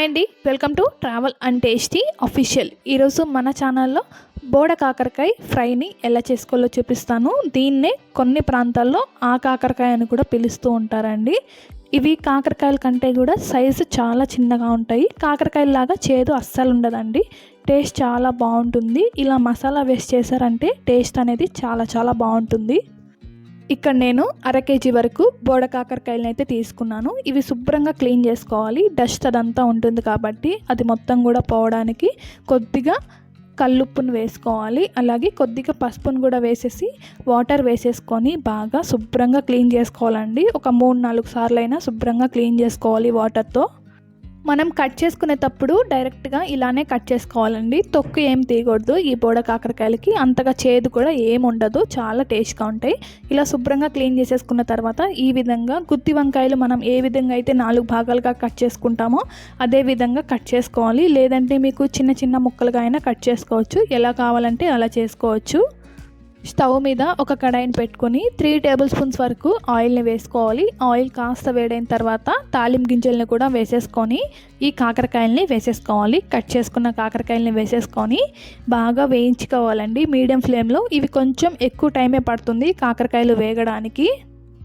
Hi అండి welcome to travel and tasty official ఈరోజు మన ఛానల్లో బోడ కాకరకాయ ఫ్రైని ఎలా చేసుకోవాలో చూపిస్తాను. దీన్నే కొన్ని ప్రాంతాల్లో ఆ కాకరకాయ అని కూడా పిలుస్తూ ఉంటారండి. ఇవి కాకరకాయల కంటే కూడా సైజు చాలా చిన్నగా ఉంటాయి. కాకరకాయలాగా చేదు అస్సలు ఉండదండి. టేస్ట్ చాలా బాగుంటుంది. ఇలా మసాలా వేస్ట్ చేశారంటే టేస్ట్ అనేది చాలా చాలా బాగుంటుంది. ఇక్కడ నేను అర కేజీ వరకు బోడ కాకరకాయలను అయితే తీసుకున్నాను. ఇవి శుభ్రంగా క్లీన్ చేసుకోవాలి. డస్ట్ అదంతా ఉంటుంది కాబట్టి అది మొత్తం కూడా పోవడానికి కొద్దిగా కల్లుప్పును వేసుకోవాలి. అలాగే కొద్దిగా పసుపును కూడా వేసేసి వాటర్ వేసేసుకొని బాగా శుభ్రంగా క్లీన్ చేసుకోవాలండి. ఒక మూడు నాలుగు సార్లు అయినా శుభ్రంగా క్లీన్ చేసుకోవాలి వాటర్తో. మనం కట్ చేసుకునేటప్పుడు డైరెక్ట్గా ఇలానే కట్ చేసుకోవాలండి. తొక్కు ఏం తీయకూడదు. ఈ బోడ కాకరకాయలకి అంతగా చేదు కూడా ఏం ఉండదు. చాలా టేస్ట్గా ఉంటాయి. ఇలా శుభ్రంగా క్లీన్ చేసేసుకున్న తర్వాత ఈ విధంగా గుత్తి వంకాయలు మనం ఏ విధంగా అయితే నాలుగు భాగాలుగా కట్ చేసుకుంటామో అదే విధంగా కట్ చేసుకోవాలి. లేదంటే మీకు చిన్న చిన్న ముక్కలుగా అయినా కట్ చేసుకోవచ్చు. ఎలా కావాలంటే అలా చేసుకోవచ్చు. స్టవ్ మీద ఒక కడాయిని పెట్టుకొని త్రీ టేబుల్ స్పూన్స్ వరకు ఆయిల్ని వేసుకోవాలి. ఆయిల్ కాస్త వేడైన తర్వాత తాలింపు గింజల్ని కూడా వేసేసుకొని ఈ కాకరకాయల్ని వేసేసుకోవాలి. కట్ చేసుకున్న కాకరకాయల్ని వేసేసుకొని బాగా వేయించుకోవాలండి. మీడియం ఫ్లేమ్లో ఇవి కొంచెం ఎక్కువ టైమే పడుతుంది కాకరకాయలు వేగడానికి.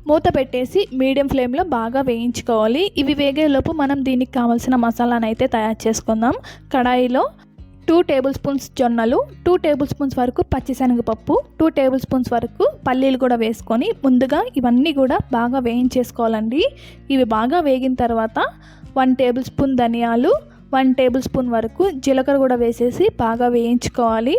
మూత పెట్టేసి మీడియం ఫ్లేమ్లో బాగా వేయించుకోవాలి. ఇవి వేగేలోపు మనం దీనికి కావాల్సిన మసాలాను అయితే తయారు చేసుకుందాం. కడాయిలో టూ టేబుల్ స్పూన్స్ జొన్నలు టూ టేబుల్ స్పూన్స్ వరకు పచ్చిశనగపప్పు టూ టేబుల్ స్పూన్స్ వరకు పల్లీలు కూడా వేసుకొని ముందుగా ఇవన్నీ కూడా బాగా వేయించేసుకోవాలండి. ఇవి బాగా వేగిన తర్వాత వన్ టేబుల్ స్పూన్ ధనియాలు వన్ టేబుల్ స్పూన్ వరకు జీలకర్ర కూడా వేసేసి బాగా వేయించుకోవాలి.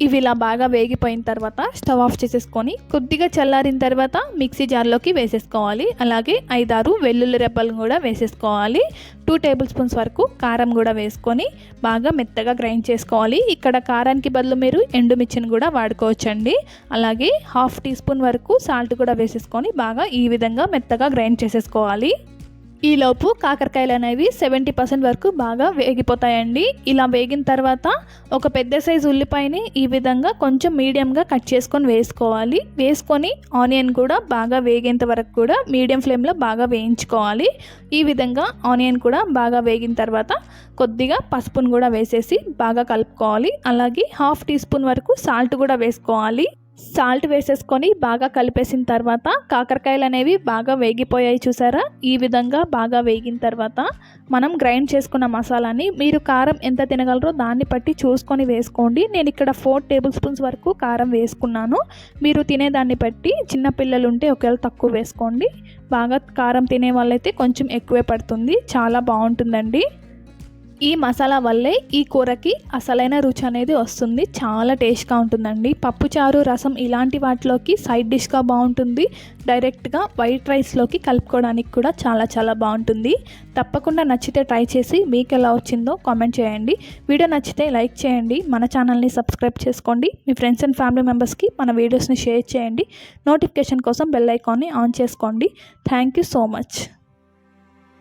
ఇవి ఇలా బాగా వేగిపోయిన తర్వాత స్టవ్ ఆఫ్ చేసేసుకొని కొద్దిగా చల్లారిన తర్వాత మిక్సీ జార్లోకి వేసేసుకోవాలి. అలాగే ఐదారు వెల్లుల్లి రెబ్బలు కూడా వేసేసుకోవాలి. టూ టేబుల్ స్పూన్స్ వరకు కారం కూడా వేసుకొని బాగా మెత్తగా గ్రైండ్ చేసుకోవాలి. ఇక్కడ కారానికి బదులు మీరు ఎండుమిర్చిని కూడా వాడుకోవచ్చండి. అలాగే హాఫ్ టీ స్పూన్ వరకు సాల్ట్ కూడా వేసేసుకొని బాగా ఈ విధంగా మెత్తగా గ్రైండ్ చేసేసుకోవాలి. ఈలోపు కాకరకాయలు అనేవి సెవెంటీ పర్సెంట్ వరకు బాగా వేగిపోతాయండి. ఇలా వేగిన తర్వాత ఒక పెద్ద సైజు ఉల్లిపాయని ఈ విధంగా కొంచెం మీడియంగా కట్ చేసుకొని వేసుకోవాలి. వేసుకొని ఆనియన్ కూడా బాగా వేగేంత వరకు కూడా మీడియం ఫ్లేమ్లో బాగా వేయించుకోవాలి. ఈ విధంగా ఆనియన్ కూడా బాగా వేగిన తర్వాత కొద్దిగా పసుపును కూడా వేసేసి బాగా కలుపుకోవాలి. అలాగే హాఫ్ టీ స్పూన్ వరకు సాల్ట్ కూడా వేసుకోవాలి. సాల్ట్ వేసేసుకొని బాగా కలిపేసిన తర్వాత కాకరకాయలు అనేవి బాగా వేగిపోయాయి చూసారా? ఈ విధంగా బాగా వేగిన తర్వాత మనం గ్రైండ్ చేసుకున్న మసాలాని మీరు కారం ఎంత తినగలరో దాన్ని బట్టి చూసుకొని వేసుకోండి. నేను ఇక్కడ ఫోర్ టేబుల్ స్పూన్స్ వరకు కారం వేసుకున్నాను. మీరు తినేదాన్ని బట్టి చిన్నపిల్లలు ఉంటే ఒకవేళ తక్కువ వేసుకోండి. బాగా కారం తినే వాళ్ళైతే కొంచెం ఎక్కువే పడుతుంది. చాలా బాగుంటుందండి. ఈ మసాలా వల్లే ఈ కూరకి అసలైన రుచి అనేది వస్తుంది. చాలా టేస్ట్గా ఉంటుందండి. పప్పుచారు రసం ఇలాంటి వాటిలోకి సైడ్ డిష్గా బాగుంటుంది. డైరెక్ట్గా వైట్ రైస్లోకి కలుపుకోవడానికి కూడా చాలా చాలా బాగుంటుంది. తప్పకుండా నచ్చితే ట్రై చేసి మీకు ఎలా వచ్చిందో కామెంట్ చేయండి. వీడియో నచ్చితే లైక్ చేయండి. మన ఛానల్ని సబ్స్క్రైబ్ చేసుకోండి. మీ ఫ్రెండ్స్ అండ్ ఫ్యామిలీ మెంబర్స్కి మన వీడియోస్ని షేర్ చేయండి. నోటిఫికేషన్ కోసం బెల్ ఐకాన్ని ఆన్ చేసుకోండి. Thank you so much.